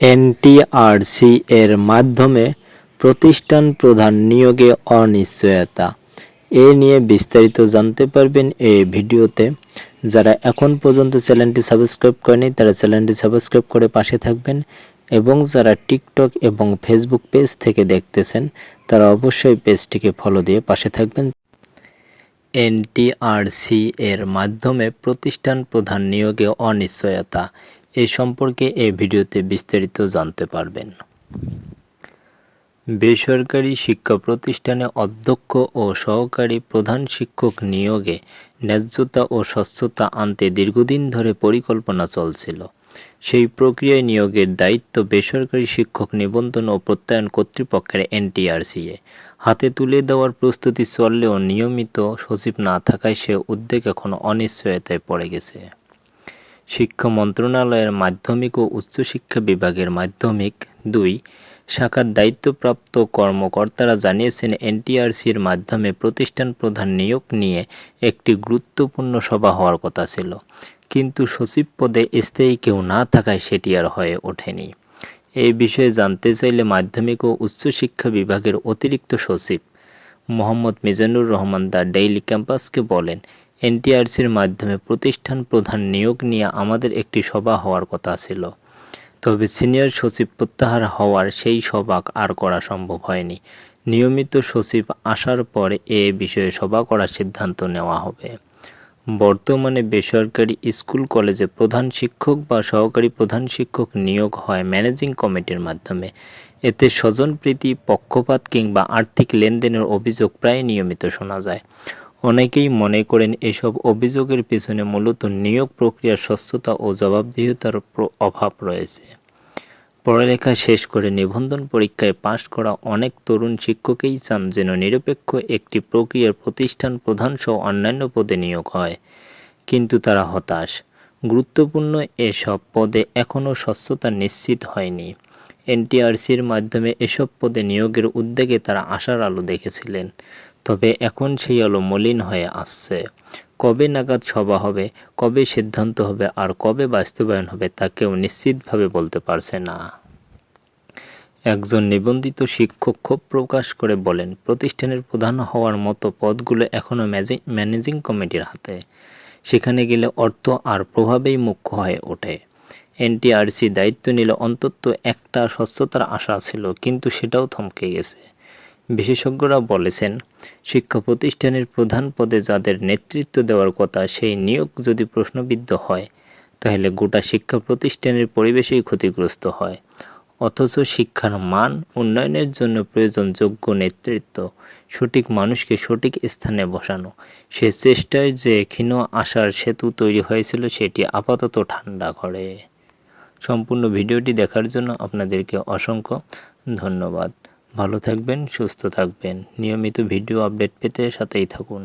NTRC এর মাধ্যমে প্রতিষ্ঠান প্রধান নিয়োগে অনিশ্চয়তা। এ নিয়ে বিস্তারিত জানতে পারবেন এই ভিডিওতে। যারা এখন পর্যন্ত চ্যানেলটি সাবস্ক্রাইব করেনি, তারা চ্যানেলটি সাবস্ক্রাইব করে পাশে থাকবেন এবং যারা টিকটক এবং ফেসবুক পেজ থেকে দেখতেছেন, তারা অবশ্যই পেজটিকে ফলো দিয়ে পাশে থাকবেন। এনটিআরসি এর মাধ্যমে প্রতিষ্ঠান প্রধান নিয়োগে অনিশ্চয়তা। এ সম্পর্কে এই ভিডিওতে বিস্তারিত জানতে পারবেন। বেসরকারি শিক্ষা প্রতিষ্ঠানে অধ্যক্ষ ও সহকারী প্রধান শিক্ষক নিয়োগে ন্যায্যতা ও স্বচ্ছতা আনতে দীর্ঘদিন ধরে পরিকল্পনা চলছিল। সেই প্রক্রিয়ায় নিয়োগের দায়িত্ব বেসরকারি শিক্ষক নিবন্ধন ও প্রত্যয়ন কর্তৃপক্ষের এনটিআরসিএ। হাতে তুলে দেওয়ার প্রস্তুতি চললেও নিয়মিত সচিব না থাকায় সে উদ্যোগ এখন অনিশ্চয়তায় পড়ে গেছে। শিক্ষা মন্ত্রণালয়ের মাধ্যমিক ও উচ্চশিক্ষা বিভাগের মাধ্যমিক দুই শাখার দায়িত্বপ্রাপ্ত কর্মকর্তারা জানিয়েছেন, এনটিআরসির মাধ্যমে প্রতিষ্ঠান প্রধান নিয়োগ নিয়ে একটি গুরুত্বপূর্ণ সভা হওয়ার কথা ছিল। কিন্তু সচিব পদে স্থায়ী কেউ না থাকায় সেটি আর হয়ে ওঠেনি। এই বিষয়ে জানতে চাইলে মাধ্যমিক ও উচ্চশিক্ষা বিভাগের অতিরিক্ত সচিব মোহাম্মদ মিজানুর রহমান দা ডেইলি ক্যাম্পাসকে বলেন এনটিআরসির মাধ্যমে প্রতিষ্ঠান প্রধান নিয়োগ নিয়ে আমাদের একটি সভা হওয়ার কথা ছিল। তবে সিনিয়র সচিব প্রত্যাহার হওয়ার সেই সভা আর করা সম্ভব হয়নি। নিয়মিত সচিব আসার পর এ বিষয়ে সভা করার সিদ্ধান্ত নেওয়া হবে। বর্তমানে বেসরকারি স্কুল কলেজে প্রধান শিক্ষক বা সহকারী প্রধান শিক্ষক নিয়োগ হয় ম্যানেজিং কমিটির মাধ্যমে। এতে স্বজনপ্রীতি, পক্ষপাত কিংবা আর্থিক লেনদেনের অভিযোগ প্রায় নিয়মিত শোনা যায়। অনেকেই মনে করেন এসব অভিযোগের পেছনে মূলত নিয়োগ প্রক্রিয়ার স্বচ্ছতা ও জবাবদিহিতার অভাব রয়েছে। পড়ালেখা শেষ করে নিবন্ধন পরীক্ষায় পাশ করা অনেক তরুণ শিক্ষকেই চান যেন নিরপেক্ষ একটি প্রক্রিয়ার প্রতিষ্ঠান প্রধান সহ অন্যান্য পদে নিয়োগ হয়, কিন্তু তারা হতাশ। গুরুত্বপূর্ণ এসব পদে এখনও স্বচ্ছতা নিশ্চিত হয়নি। এনটিআরসির মাধ্যমে এসব পদে নিয়োগের উদ্যোগে তারা আশার আলো দেখেছিলেন। তবে এখন সেই আলো মলিন হয়ে আসছে। কবে নাগাদ সভা হবে, কবে সিদ্ধান্ত হবে, আর কবে বাস্তবায়ন হবে তা কেউ নিশ্চিতভাবে বলতে পারছে না। একজন নিবন্ধিত শিক্ষক ক্ষোভ প্রকাশ করে বলেন, প্রতিষ্ঠানের প্রধান হওয়ার মতো পদগুলো এখনও ম্যানেজিং কমিটির হাতে। সেখানে গেলে অর্থ আর প্রভাবেই মুখ্য হয়ে ওঠে। এনটিআরসি দায়িত্ব নিলে অন্তত একটা স্বচ্ছতার আশা ছিল, কিন্তু সেটাও থমকে গেছে। বিশেষজ্ঞরা বলেছেন, শিক্ষা প্রতিষ্ঠানের প্রধান পদে যাদের নেতৃত্ব দেওয়ার কথা সেই নিয়োগ যদি প্রশ্নবিদ্ধ হয়, তাহলে গোটা শিক্ষা প্রতিষ্ঠানের পরিবেশেই ক্ষতিগ্রস্ত হয়। অথচ শিক্ষার মান উন্নয়নের জন্য প্রয়োজন যোগ্য নেতৃত্ব, সঠিক মানুষকে সঠিক স্থানে বসানো, সে চেষ্টায় যে ক্ষীণ আশার সেতু তৈরি হয়েছিল সেটি আপাতত ঠান্ডা ঘরে সম্পূর্ণ ভিডিওটি দেখার জন্য আপনাদেরকে অসংখ্য ধন্যবাদ। ভালো থাকবেন সুস্থ থাকবেন। নিয়মিত ভিডিও আপডেট পেতে সাথেই থাকুন।